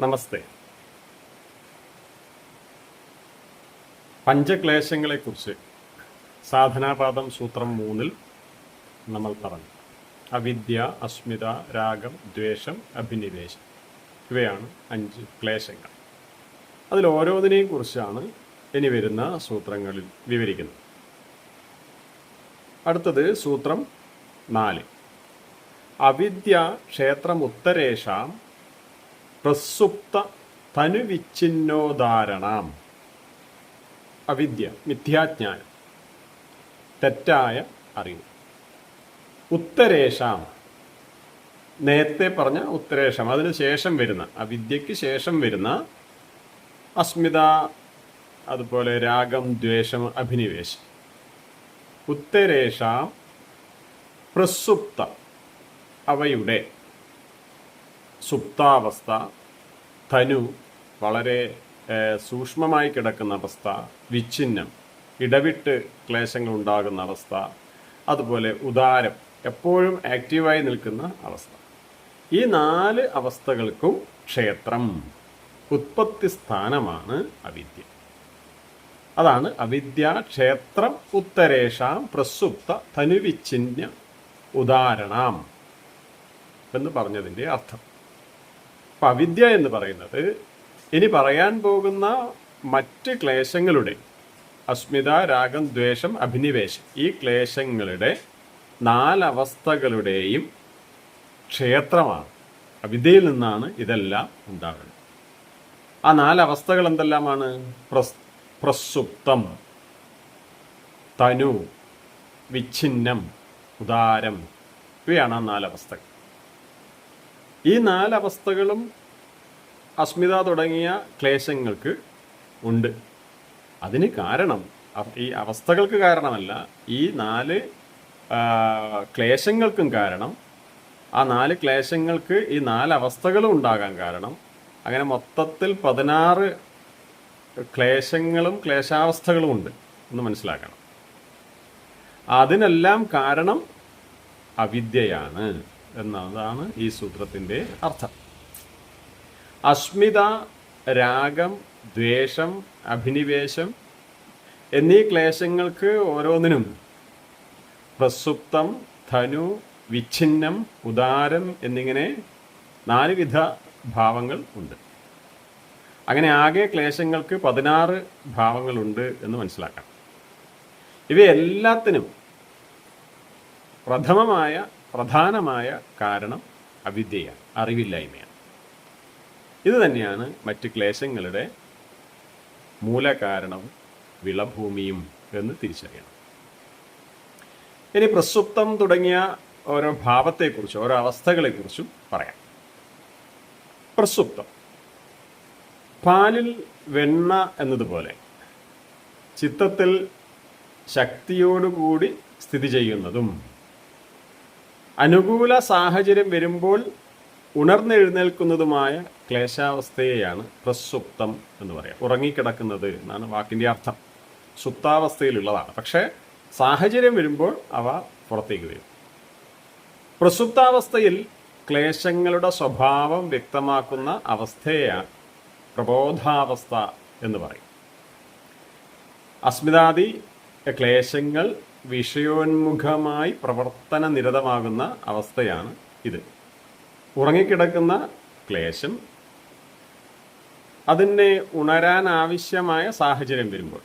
നമസ്തേ. പഞ്ചക്ലേശങ്ങളെക്കുറിച്ച് സാധനാപാദം സൂത്രം മൂന്നിൽ നമ്മൾ പറഞ്ഞു. അവിദ്യ അസ്മിത രാഗം ദ്വേഷം അഭിനിവേശം. ഇവയാണ് അഞ്ച് ക്ലേശങ്ങൾ. അതിൽ ഓരോന്നിനെയും കുറിച്ചാണ് ഇനി വരുന്ന സൂത്രങ്ങളിൽ വിവരിക്കുന്നത്. അടുത്തത് സൂത്രം നാല്. അവിദ്യ ക്ഷേത്രമുത്തരേഷാം പ്രസുപ്ത തനുവിച്ഛിന്നോദാരണം അവിദ്യ മിഥ്യാജ്ഞാനം. തെറ്റായ അറിവ്. ഉത്തരേഷാം. നേരത്തെ പറഞ്ഞ ഉത്തരേഷം. അതിന് ശേഷം വരുന്ന അവിദ്യയ്ക്ക് ശേഷം വരുന്ന അസ്മിത അതുപോലെ രാഗം ദ്വേഷം അഭിനിവേശം. ഉത്തരേഷാം പ്രസുപ്ത അവയുടെ സുപ്താവസ്ഥ ധനു വളരെ സൂക്ഷ്മമായി കിടക്കുന്ന അവസ്ഥ വിച്ഛിന്നം ഇടവിട്ട് ക്ലേശങ്ങൾ ഉണ്ടാകുന്ന അവസ്ഥ അതുപോലെ ഉദാരം എപ്പോഴും ആക്റ്റീവായി നിൽക്കുന്ന അവസ്ഥ. ഈ നാല് അവസ്ഥകൾക്കും ക്ഷേത്രം ഉത്പത്തി സ്ഥാനമാണ് അവിദ്യ. അതാണ് അവിദ്യ ക്ഷേത്രം ഉത്തരേഷാം പ്രസുപ്ത ധനുവിച്ഛിന്യ ഉദാഹരണം എന്ന് പറഞ്ഞതിന്റെ അർത്ഥം. അപ്പം അവിദ്യ എന്ന് പറയുന്നത് ഇനി പറയാൻ പോകുന്ന മറ്റ് ക്ലേശങ്ങളുടെ അസ്മിത രാഗം ദ്വേഷം അഭിനിവേശം ഈ ക്ലേശങ്ങളുടെ നാലവസ്ഥകളുടെയും ക്ഷേത്രമാണ്. അവിദ്യയിൽ നിന്നാണ് ഇതെല്ലാം ഉണ്ടാകുന്നത്. ആ നാലവസ്ഥകൾ എന്തെല്ലാമാണ്? പ്രസ് പ്രസുപ്തം തനു വിച്ഛിന്നം ഉദാരം. ഇവയാണ് ആ നാലവസ്ഥകൾ. ഈ നാലവസ്ഥകളും അസ്മിത തുടങ്ങിയ ക്ലേശങ്ങൾക്ക് ഉണ്ട്. അതിന് കാരണം ഈ അവസ്ഥകൾക്ക് കാരണമല്ല ഈ നാല് ക്ലേശങ്ങൾക്കും കാരണം ആ നാല് ക്ലേശങ്ങൾക്ക് ഈ നാലവസ്ഥകളും ഉണ്ടാകാൻ കാരണം അങ്ങനെ മൊത്തത്തിൽ പതിനാറ് ക്ലേശങ്ങളും ക്ലേശാവസ്ഥകളും ഉണ്ട് എന്ന് മനസ്സിലാക്കണം. അതിനെല്ലാം കാരണം അവിദ്യയാണ്. എന്നതാണ് ഈ സൂത്രത്തിന്റെ അർത്ഥം. അസ്മിത രാഗം ദ്വേഷം അഭിനിവേശം എന്നീ ക്ലേശങ്ങൾക്ക് ഓരോന്നിനും പ്രസുപ്തം ധനു വിച്ഛിന്നം ഉദാരം എന്നിങ്ങനെ നാലുവിധ ഭാവങ്ങൾ ഉണ്ട്. അങ്ങനെ ആകെ ക്ലേശങ്ങൾക്ക് പതിനാറ് ഭാവങ്ങളുണ്ട് എന്ന് മനസ്സിലാക്കണം ഇവയെല്ലാത്തിനും പ്രഥമമായ പ്രധാനമായ കാരണം അവിദ്യയാണ് അറിവില്ലായ്മയാണ്. ഇത് തന്നെയാണ് മറ്റ് ക്ലേശങ്ങളുടെ മൂലകാരണവും വിളഭൂമിയും എന്ന് തിരിച്ചറിയണം. ഇനി പ്രസുപ്തം തുടങ്ങിയ ഓരോ ഭാവത്തെക്കുറിച്ചും ഓരോ അവസ്ഥകളെക്കുറിച്ചും പറയാം. പ്രസുപ്തം പാലിൽ വെണ്ണ എന്നതുപോലെ ചിത്തത്തിൽ ശക്തിയോടുകൂടി സ്ഥിതി ചെയ്യുന്നതും അനുകൂല സാഹചര്യം വരുമ്പോൾ ഉണർന്നെഴുന്നേൽക്കുന്നതുമായ ക്ലേശാവസ്ഥയെയാണ് പ്രസുപ്തം എന്ന് പറയാം. ഉറങ്ങിക്കിടക്കുന്നത് എന്നാണ് വാക്കിന്റെ അർത്ഥം. സുപ്താവസ്ഥയിലുള്ളതാണ്. പക്ഷേ സാഹചര്യം വരുമ്പോൾ അവ പുറത്തേക്ക് വരും. പ്രസുപ്താവസ്ഥയിൽ ക്ലേശങ്ങളുടെ സ്വഭാവം വ്യക്തമാക്കുന്ന അവസ്ഥയെയാണ് പ്രബോധാവസ്ഥ എന്ന് പറയും. അസ്മിതാദി ക്ലേശങ്ങൾ വിഷയോന്മുഖമായി പ്രവർത്തന നിരതമാകുന്ന അവസ്ഥയാണ് ഇത്. ഉറങ്ങിക്കിടക്കുന്ന ക്ലേശം അതിനെ ഉണരാൻ ആവശ്യമായ സാഹചര്യം വരുമ്പോൾ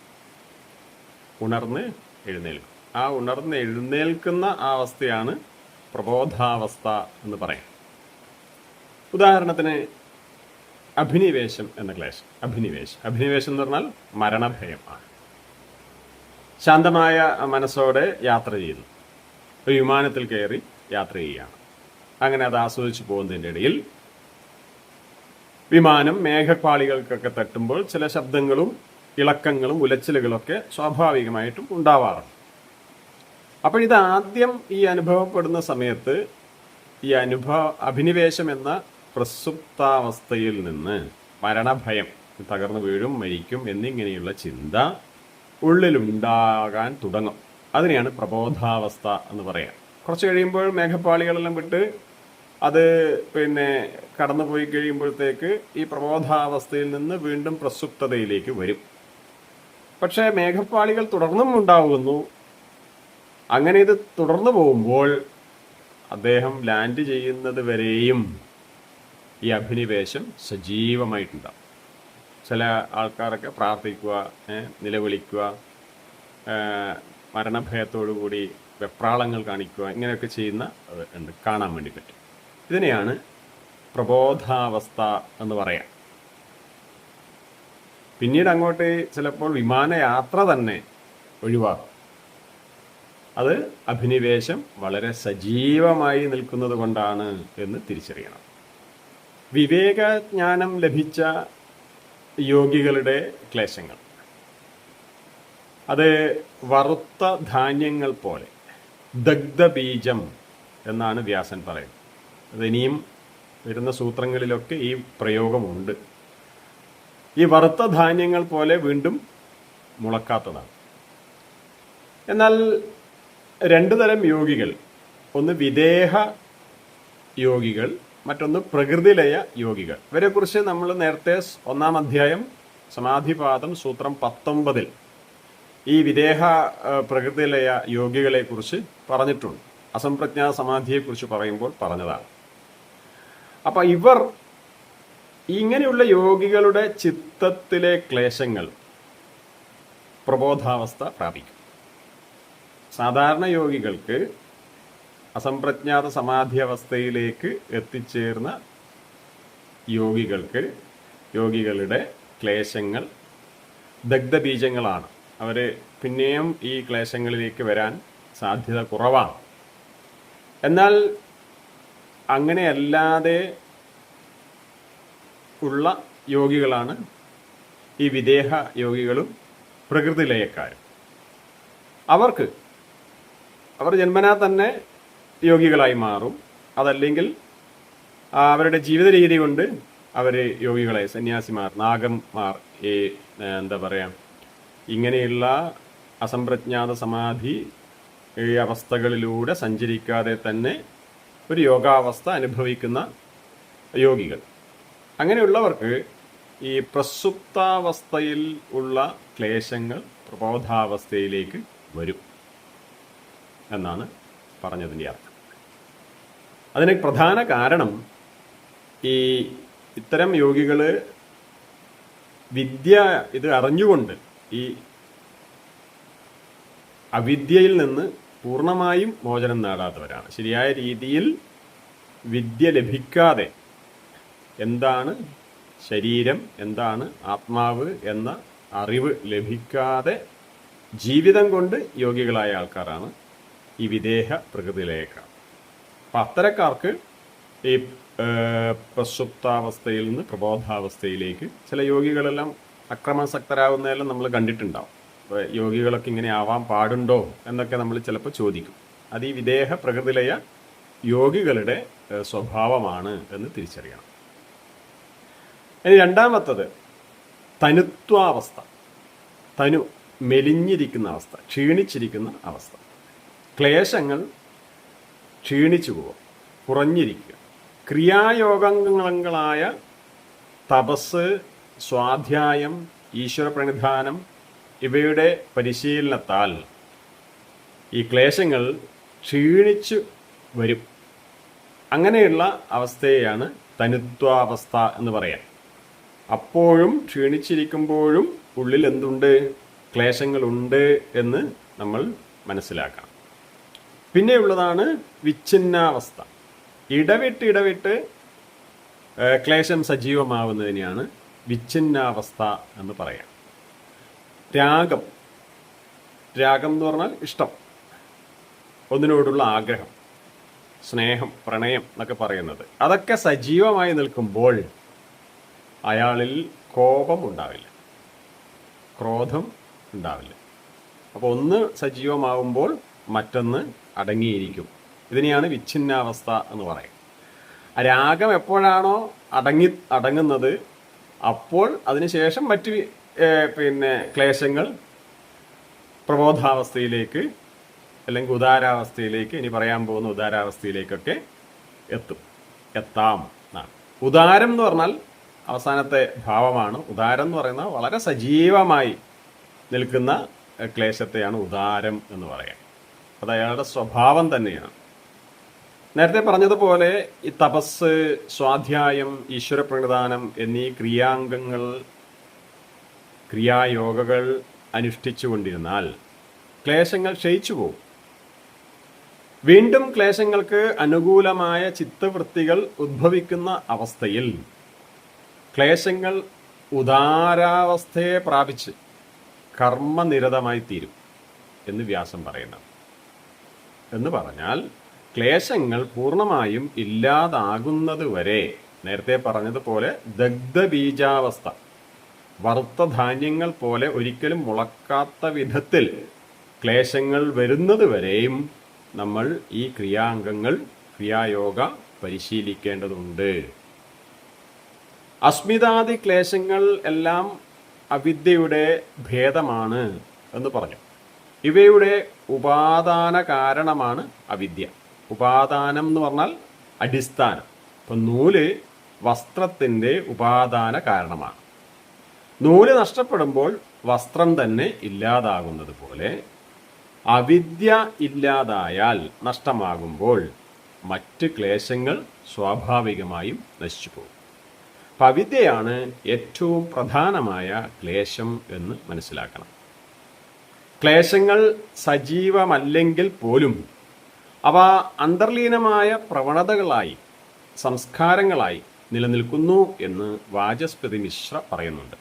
ഉണർന്ന് എഴുന്നേൽക്കും. ആ ഉണർന്ന് എഴുന്നേൽക്കുന്ന ആ അവസ്ഥയാണ് പ്രബോധാവസ്ഥ എന്ന് പറയാം. ഉദാഹരണത്തിന് അഭിനിവേശം എന്ന ക്ലേശം. അഭിനിവേശം. അഭിനിവേശം എന്ന് പറഞ്ഞാൽ മരണഭയമാണ്. ശാന്തമായ മനസ്സോടെ യാത്ര ചെയ്യുന്നു ഒരു വിമാനത്തിൽ കയറി യാത്ര ചെയ്യുകയാണ്. അങ്ങനെ അത് ആസ്വദിച്ചു പോകുന്നതിന്റെ ഇടയിൽ വിമാനം മേഘപ്പാളികൾക്കൊക്കെ തട്ടുമ്പോൾ ചില ശബ്ദങ്ങളും ഇളക്കങ്ങളും ഉലച്ചിലുകളൊക്കെ സ്വാഭാവികമായിട്ടും ഉണ്ടാവാറുണ്ട്. അപ്പോൾ ഇത് ആദ്യം ഈ അനുഭവപ്പെടുന്ന സമയത്ത് ഈ അനുഭവ അഭിനിവേശം എന്ന പ്രസുപ്താവസ്ഥയിൽ നിന്ന് മരണഭയം തകർന്നു വീഴും മരിക്കും എന്നിങ്ങനെയുള്ള ചിന്ത ഉള്ളിലുണ്ടാകാൻ തുടങ്ങും. അതിനെയാണ് പ്രബോധാവസ്ഥ എന്ന് പറയാം. കുറച്ച് കഴിയുമ്പോൾ മേഘപ്പാളികളെല്ലാം വിട്ട് അത് പിന്നെ കടന്നുപോയി കഴിയുമ്പോഴത്തേക്ക് ഈ പ്രബോധാവസ്ഥയിൽ നിന്ന് വീണ്ടും പ്രസുപ്തതയിലേക്ക് വരും. പക്ഷേ മേഘപ്പാളികൾ തുടർന്നും ഉണ്ടാവുന്നു. അങ്ങനെ ഇത് തുടർന്നു പോകുമ്പോൾ അദ്ദേഹം ലാൻഡ് ചെയ്യുന്നത് വരെയും ഈ അഭിനിവേശം സജീവമായിട്ടുണ്ടാവും ചില ആൾക്കാരൊക്കെ പ്രാർത്ഥിക്കുക നിലവിളിക്കുക മരണഭയത്തോടുകൂടി വെപ്രാളങ്ങൾ കാണിക്കുക ഇങ്ങനെയൊക്കെ ചെയ്യുന്ന ഉണ്ട് കാണാൻ വേണ്ടി പറ്റും. ഇതിനെയാണ് പ്രബോധാവസ്ഥ എന്ന് പറയാം. പിന്നീട് അങ്ങോട്ട് ചിലപ്പോൾ വിമാനയാത്ര തന്നെ ഒഴിവാക്കും. അത് അഭിനിവേശം വളരെ സജീവമായി നിൽക്കുന്നത് കൊണ്ടാണ് എന്ന് തിരിച്ചറിയണം. വിവേകജ്ഞാനം ലഭിച്ച യോഗികളുടെ ക്ലേശങ്ങൾ. അത് വറുത്ത ധാന്യങ്ങൾ പോലെ. ദഗ്ധബീജം എന്നാണ് വ്യാസൻ പറയുന്നത്. അത് ഇനിയും വരുന്ന സൂത്രങ്ങളിലൊക്കെ ഈ പ്രയോഗമുണ്ട്. ഈ വറുത്ത ധാന്യങ്ങൾ പോലെ വീണ്ടും മുളക്കാത്തതാണ്. എന്നാൽ രണ്ടു തരം യോഗികൾ. ഒന്ന് വിദേഹ യോഗികൾ മറ്റൊന്ന് പ്രകൃതിലയ യോഗികൾ. ഇവരെക്കുറിച്ച് നമ്മൾ നേരത്തെ ഒന്നാം അധ്യായം സമാധിപാദം സൂത്രം പത്തൊമ്പതിൽ ഈ വിദേഹ പ്രകൃതിലയ യോഗികളെ കുറിച്ച് പറഞ്ഞിട്ടുണ്ട്. അസംപ്രജ്ഞാ സമാധിയെക്കുറിച്ച് പറയുമ്പോൾ പറഞ്ഞതാണ്. അപ്പൊ ഇവർ ഇങ്ങനെയുള്ള യോഗികളുടെ ചിത്തത്തിലെ ക്ലേശങ്ങൾ പ്രബോധാവസ്ഥ പ്രാപിക്കും. സാധാരണ യോഗികൾക്ക് അസംപ്രജ്ഞാത സമാധി അവസ്ഥയിലേക്ക് എത്തിച്ചേർന്ന യോഗികൾക്ക് യോഗികളുടെ ക്ലേശങ്ങൾ ദഗ്ധബീജങ്ങളാണ്. അവർ പിന്നെയും ഈ ക്ലേശങ്ങളിലേക്ക് വരാൻ സാധ്യത കുറവാണ്. എന്നാൽ അങ്ങനെയല്ലാതെ ഉള്ള യോഗികളാണ് ഈ വിദേഹ യോഗികളും പ്രകൃതിലയക്കാരും. അവർക്ക് അവർ ജന്മനാ തന്നെ യോഗികളായി മാറും. അതല്ലെങ്കിൽ അവരുടെ ജീവിത രീതി കൊണ്ട് അവർ യോഗികളായി സന്യാസിമാർ നാഗന്മാർ ഈ എന്താ പറയാ ഇങ്ങനെയുള്ള അസംപ്രജ്ഞാത സമാധി ഈ അവസ്ഥകളിലൂടെ സഞ്ചരിക്കാതെ തന്നെ ഒരു യോഗാവസ്ഥ അനുഭവിക്കുന്ന യോഗികൾ അങ്ങനെയുള്ളവർക്ക് ഈ പ്രസുപ്താവസ്ഥയിൽ ഉള്ള ക്ലേശങ്ങൾ പ്രബോധാവസ്ഥയിലേക്ക് വരും എന്നാണ് പറഞ്ഞതിന്റെ അർത്ഥം അതിന് പ്രധാന കാരണം ഈ ഇത്തരം യോഗികൾ വിദ്യ ഇത് അറിഞ്ഞുകൊണ്ട് ഈ അവിദ്യയിൽ നിന്ന് പൂർണമായും മോചനം നേടാത്തവരാണ്. ശരിയായ രീതിയിൽ വിദ്യ ലഭിക്കാതെ എന്താണ് ശരീരം എന്താണ് ആത്മാവ് എന്ന അറിവ് ലഭിക്കാതെ ജീവിതം കൊണ്ട് യോഗികളായ ആൾക്കാരാണ് ഈ വിദേഹ പ്രകൃതിയിലേക്ക്. അപ്പം അത്തരക്കാർക്ക് ഈ പ്രസുപ്താവസ്ഥയിൽ നിന്ന് പ്രബോധാവസ്ഥയിലേക്ക് ചില യോഗികളെല്ലാം അക്രമാസക്തരാകുന്നതെല്ലാം നമ്മൾ കണ്ടിട്ടുണ്ടാവും. യോഗികളൊക്കെ ഇങ്ങനെ ആവാൻ പാടുണ്ടോ എന്നൊക്കെ നമ്മൾ ചിലപ്പോൾ ചോദിക്കും. അത് ഈ വിദേഹ പ്രകൃതിലയ യോഗികളുടെ സ്വഭാവമാണ് എന്ന് തിരിച്ചറിയണം. ഇനി രണ്ടാമത്തത് തനുത്വാവസ്ഥ. തനു മെലിഞ്ഞിരിക്കുന്ന അവസ്ഥ ക്ഷീണിച്ചിരിക്കുന്ന അവസ്ഥ. ക്ലേശങ്ങൾ ക്ഷീണിച്ചു പോവുക കുറഞ്ഞിരിക്കുക ക്രിയായോഗങ്ങളായ തപസ് സ്വാധ്യായം ഈശ്വര പ്രണിധാനം ഇവയുടെ പരിശീലനത്താൽ ഈ ക്ലേശങ്ങൾ ക്ഷീണിച്ചു വരും. അങ്ങനെയുള്ള അവസ്ഥയെയാണ് തനിത്വാവസ്ഥ എന്ന് പറയാം അപ്പോഴും ക്ഷീണിച്ചിരിക്കുമ്പോഴും ഉള്ളിൽ എന്തുണ്ട് ക്ലേശങ്ങളുണ്ട് എന്ന് നമ്മൾ മനസ്സിലാക്കണം പിന്നെയുള്ളതാണ് വിച്ഛിന്നാവസ്ഥ. ഇടവിട്ട് ഇടവിട്ട് ക്ലേശം സജീവമാവുന്നതിനെയാണ് വിച്ഛിന്നാവസ്ഥ എന്ന് പറയാം. രാഗം. രാഗം എന്ന് പറഞ്ഞാൽ ഇഷ്ടം. ഒന്നിനോടുള്ള ആഗ്രഹം സ്നേഹം പ്രണയം എന്നൊക്കെ പറയുന്നത്. അതൊക്കെ സജീവമായി നിൽക്കുമ്പോൾ അയാളിൽ കോപം ഉണ്ടാവില്ല. ക്രോധം ഉണ്ടാവില്ല. അപ്പോൾ ഒന്ന് സജീവമാവുമ്പോൾ മറ്റൊന്ന് അടങ്ങിയിരിക്കും. ഇതിനെയാണ് വിച്ഛിന്നാവസ്ഥ എന്ന് പറയുന്നത് രാഗം എപ്പോഴാണോ അടങ്ങി അടങ്ങുന്നത് അപ്പോൾ അതിനുശേഷം മറ്റ് പിന്നെ ക്ലേശങ്ങൾ പ്രബോധാവസ്ഥയിലേക്ക് അല്ലെങ്കിൽ ഉദാരാവസ്ഥയിലേക്ക് ഇനി പറയാൻ പോകുന്ന ഉദാരാവസ്ഥയിലേക്കൊക്കെ എത്തും. എത്താം എന്നാണ്. ഉദാരം എന്ന് പറഞ്ഞാൽ അവസാനത്തെ ഭാവമാണ്. ഉദാരം എന്ന് പറയുന്നത് വളരെ സജീവമായി നിൽക്കുന്ന ക്ലേശത്തെയാണ് ഉദാരം എന്ന് പറയാം അത് അയാളുടെ സ്വഭാവം തന്നെയാണ്. നേരത്തെ പറഞ്ഞതുപോലെ ഈ തപസ് സ്വാധ്യായം ഈശ്വര പ്രണിധാനം എന്നീ ക്രിയാംഗങ്ങൾ ക്രിയായോഗകൾ അനുഷ്ഠിച്ചുകൊണ്ടിരുന്നാൽ ക്ലേശങ്ങൾ ക്ഷയിച്ചു പോകും. വീണ്ടും ക്ലേശങ്ങൾക്ക് അനുകൂലമായ ചിത്തവൃത്തികൾ ഉദ്ഭവിക്കുന്ന അവസ്ഥയിൽ ക്ലേശങ്ങൾ ഉദാരാവസ്ഥയെ പ്രാപിച്ച് കർമ്മനിരതമായി തീരും എന്ന് വ്യാസം പറയുന്നു. എന്ന് പറഞ്ഞാൽ ക്ലേശങ്ങൾ പൂർണമായും ഇല്ലാതാകുന്നത് വരെ നേരത്തെ പറഞ്ഞതുപോലെ ദഗ്ധബീജാവസ്ഥ വറുത്ത ധാന്യങ്ങൾ പോലെ ഒരിക്കലും മുളക്കാത്ത വിധത്തിൽ ക്ലേശങ്ങൾ വരുന്നത് വരെയും നമ്മൾ ഈ ക്രിയാംഗങ്ങൾ ക്രിയായോഗ പരിശീലിക്കേണ്ടതുണ്ട്. അസ്മിതാദി ക്ലേശങ്ങൾ എല്ലാം അവിദ്യയുടെ ഭേദമാണ് എന്ന് പറഞ്ഞു. ഇവയുടെ ഉപാദാന കാരണമാണ് അവിദ്യ. ഉപാദാനം എന്ന് പറഞ്ഞാൽ അടിസ്ഥാനം. ഇപ്പം നൂൽ വസ്ത്രത്തിന്റെ ഉപാദാന കാരണമാണ്. നൂൽ നഷ്ടപ്പെടുമ്പോൾ വസ്ത്രം തന്നെ ഇല്ലാതാകുന്നത് പോലെ അവിദ്യ ഇല്ലാതായാൽ നഷ്ടമാകുമ്പോൾ മറ്റ് ക്ലേശങ്ങൾ സ്വാഭാവികമായും നശിച്ചു പോകും. അപ്പം അവിദ്യയാണ് ഏറ്റവും പ്രധാനമായ ക്ലേശം എന്ന് മനസ്സിലാക്കണം. ക്ലേശങ്ങൾ സജീവമല്ലെങ്കിൽ പോലും അവ അന്തർലീനമായ പ്രവണതകളായി സംസ്കാരങ്ങളായി നിലനിൽക്കുന്നു എന്ന് വാചസ്പതി മിശ്ര പറയുന്നുണ്ട്.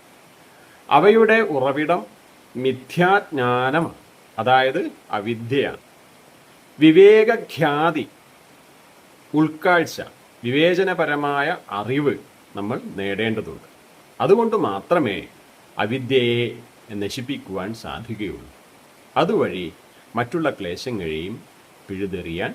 അവയുടെ ഉറവിടം മിഥ്യാജ്ഞാനം അതായത് അവിദ്യയാണ്. വിവേകഖ്യാതി ഉൾക്കാഴ്ച വിവേചനപരമായ അറിവ് നമ്മൾ നേടേണ്ടതുണ്ട്. അതുകൊണ്ട് മാത്രമേ അവിദ്യയെ നശിപ്പിക്കുവാൻ സാധിക്കുകയുള്ളൂ. അതുവഴി മറ്റുള്ള ക്ലേശങ്ങളെയും പിഴുതെറിയാൻ